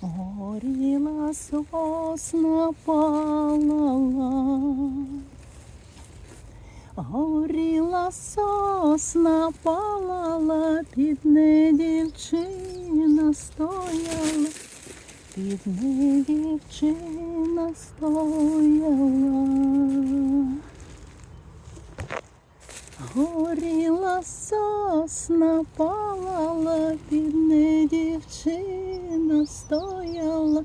горіла сосна палала. Горіла сосна палала, під не дівчина стояла, під не дівчина стояла. Горіла сосна палала, під не дівчина стояла,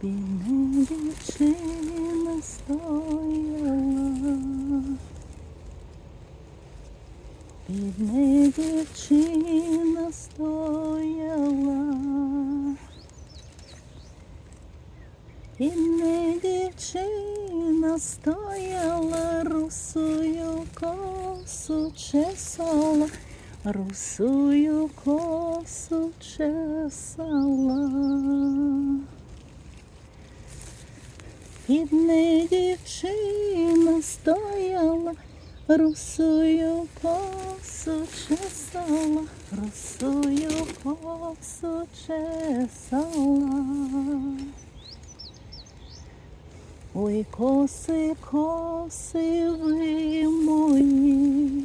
під не дівчина стояла. Бідне дівчина стояла, бідне дівчина стояла, русую косу чесала, русую косу чесала. Бідне дівчина стояла, русую косу чесала, русую косу чесала. Ой, коси, коси ви мої.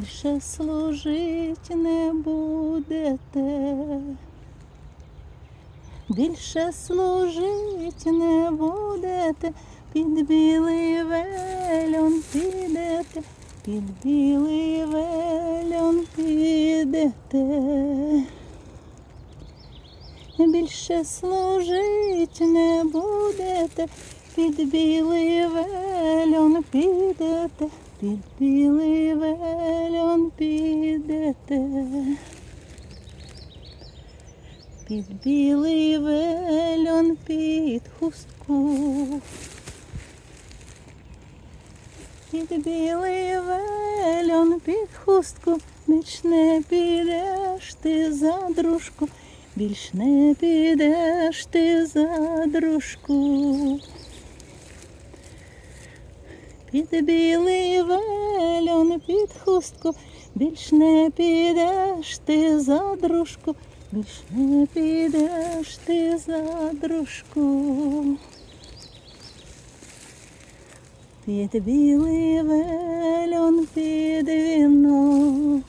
Більше служить не будете. Більше служить не будете, під білий вельон підете, під білий вельон підете. Більше служить не будете, під білий вельон підете, під білий вельон підете. Під білий вельон під хустку. Під білий вельон під хустку, більш не підеш ти за дружку, більш не підеш ти за дружку. Під білий вельон під хустку, більш не підеш ти за дружку, більш не підеш ти за дружку. Під білий вельон під вінок.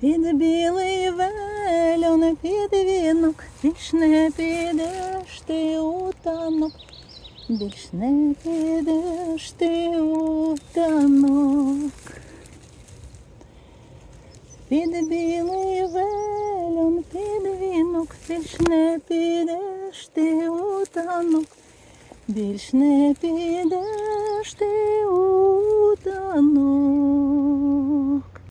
Під білий вельон під вінок, більш не підеш ти у танок, більш не підеш ти у танок. Під білий вельон, під вінок, більш не підеш ти у танок, більш не підеш ти у танок.